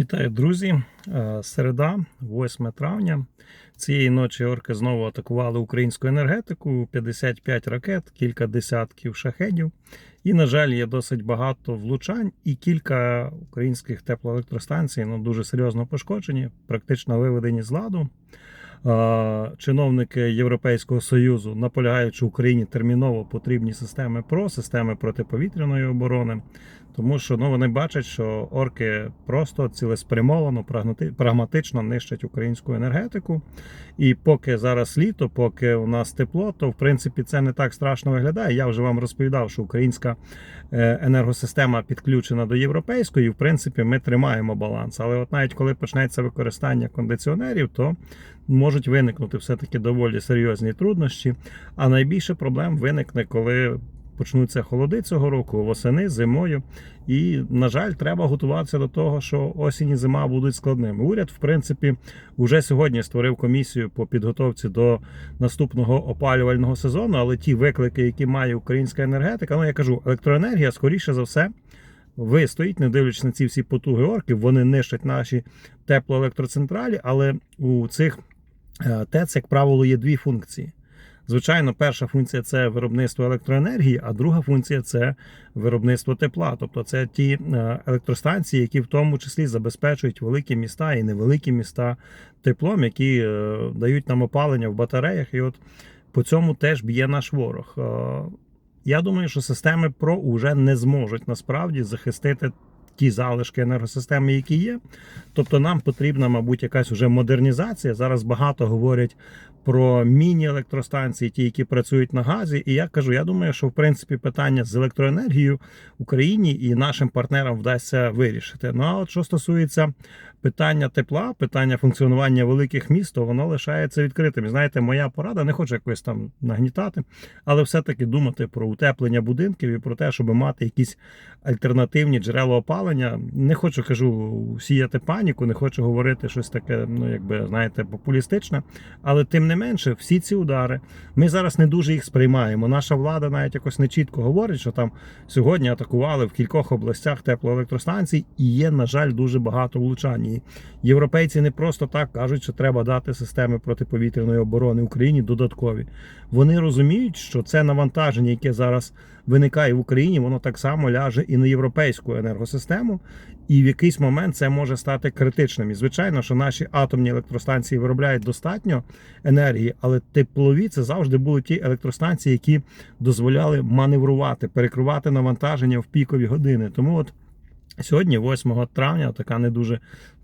Вітаю, друзі! Е, Середа, 8 травня. Цієї ночі орки знову атакували українську енергетику. 55 ракет, кілька десятків шахедів. І, на жаль, є досить багато влучань, і кілька українських теплоелектростанцій ну, дуже серйозно пошкоджені, практично виведені з ладу. Е, Чиновники Європейського союзу наполягають, що Україні терміново потрібні системи ПРО, системи протиповітряної оборони, тому що ну, вони бачать, що орки просто цілеспрямовано, прагматично нищать українську енергетику. І поки зараз літо, поки у нас тепло, то в принципі це не так страшно виглядає. Я вже вам розповідав, що українська е, енергосистема підключена до європейської, і в принципі ми тримаємо баланс. Але от навіть коли почнеться використання кондиціонерів, то можуть виникнути все-таки доволі серйозні труднощі. А найбільше проблем виникне, коли почнуться холоди цього року, восени, зимою. І, на жаль, треба готуватися до того, що осінь і зима будуть складними. Уряд, в принципі, уже сьогодні створив комісію по підготовці до наступного опалювального сезону, але ті виклики, які має українська енергетика, ну я кажу, електроенергія, скоріше за все. Вистоїть, не дивлячись на ці всі потуги орків, вони нищать наші теплоелектроцентралі, але у цих е, ТЕЦ, як правило, є дві функції. Звичайно, перша функція це виробництво електроенергії, а друга функція це виробництво тепла. Тобто це ті е, електростанції, які в тому числі забезпечують великі міста і невеликі міста теплом, які е, дають нам опалення в батареях. І от по цьому теж б'є наш ворог. Е, Я думаю, що системи ПРО вже не зможуть насправді захистити ті залишки енергосистеми, які є. Тобто нам потрібна, мабуть, якась вже модернізація. Зараз багато говорять про міні-електростанції, ті, які працюють на газі. І я кажу, я думаю, що в принципі питання з електроенергією Україні і нашим партнерам вдасться вирішити. Ну а от що стосується питання тепла, питання функціонування великих міст, то воно лишається відкритим. Знаєте, моя порада не хочу якось там нагнітати, але все-таки думати про утеплення будинків і про те, щоб мати якісь альтернативні джерела опалення. Не хочу кажу сіяти паніку, не хочу говорити щось таке, ну якби знаєте, популістичне. Але тим не менше, всі ці удари ми зараз не дуже їх сприймаємо. Наша влада навіть якось не чітко говорить, що там сьогодні атакували в кількох областях теплоелектростанцій, і є, на жаль, дуже багато влучань. І Європейці не просто так кажуть, що треба дати системи протиповітряної оборони Україні додаткові. Вони розуміють, що це навантаження, яке зараз виникає в Україні, воно так само ляже і на європейську енергосистему, і в якийсь момент це може стати критичним. І звичайно, що наші атомні електростанції виробляють достатньо енергії, але теплові це завжди були ті електростанції, які дозволяли маневрувати, перекривати навантаження в пікові години. Тому от сьогодні, 8 травня, така не дуже.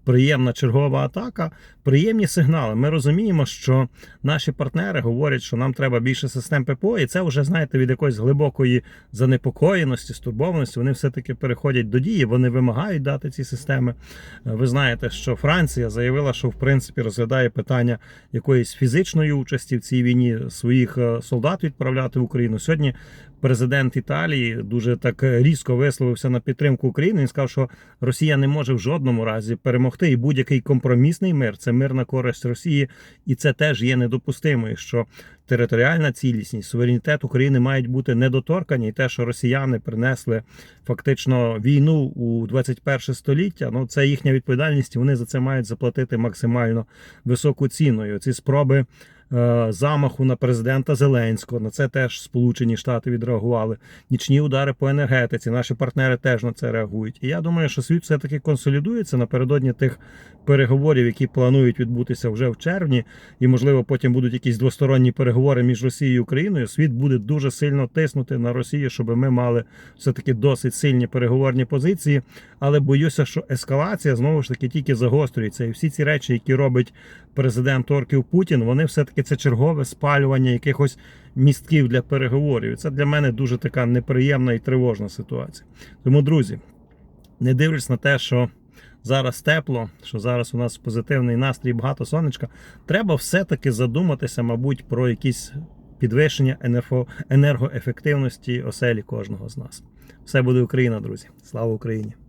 Приємна чергова атака, приємні сигнали. Ми розуміємо, що наші партнери говорять, що нам треба більше систем ППО, і це вже знаєте від якоїсь глибокої занепокоєності, стурбованості. Вони все-таки переходять до дії. Вони вимагають дати ці системи. Е, Ви знаєте, що Франція заявила, що в принципі розглядає питання якоїсь фізичної участі в цій війні своїх е, солдат відправляти в Україну. Сьогодні президент Італії дуже так різко висловився на підтримку України. Він сказав, що Росія не може в жодному разі перемогти, і будь-який компромісний мир це мир на користь Росії, і це теж є недопустимою. Що територіальна цілісність, суверенітет України мають бути недоторкані, і те, що росіяни принесли фактично війну у 21 століття, ну це їхня відповідальність. і Вони за це мають заплатити максимально високу ціну. І Ці спроби замаху на президента Зеленського. На це теж Сполучені Штати відреагували. Нічні удари по енергетиці. Наші партнери теж на це реагують. І я думаю, що світ все таки консолідується напередодні тих переговорів, які планують відбутися вже в червні, і можливо потім будуть якісь двосторонні переговори між Росією і Україною. Світ буде дуже сильно тиснути на Росію, щоб ми мали все таки досить сильні переговорні позиції. Але боюся, що ескалація знову ж таки тільки загострюється, і всі ці речі, які робить президент Орків Путін, вони все таки це чергове спалювання якихось містків для переговорів. І Це для мене дуже така неприємна і тривожна ситуація. Тому, друзі, не дивлячись на те, що зараз тепло, що зараз у нас позитивний настрій, багато сонечка, треба все-таки задуматися, мабуть, про якісь підвищення енерго- енергоефективності оселі кожного з нас. Все буде Україна, друзі. Слава Україні!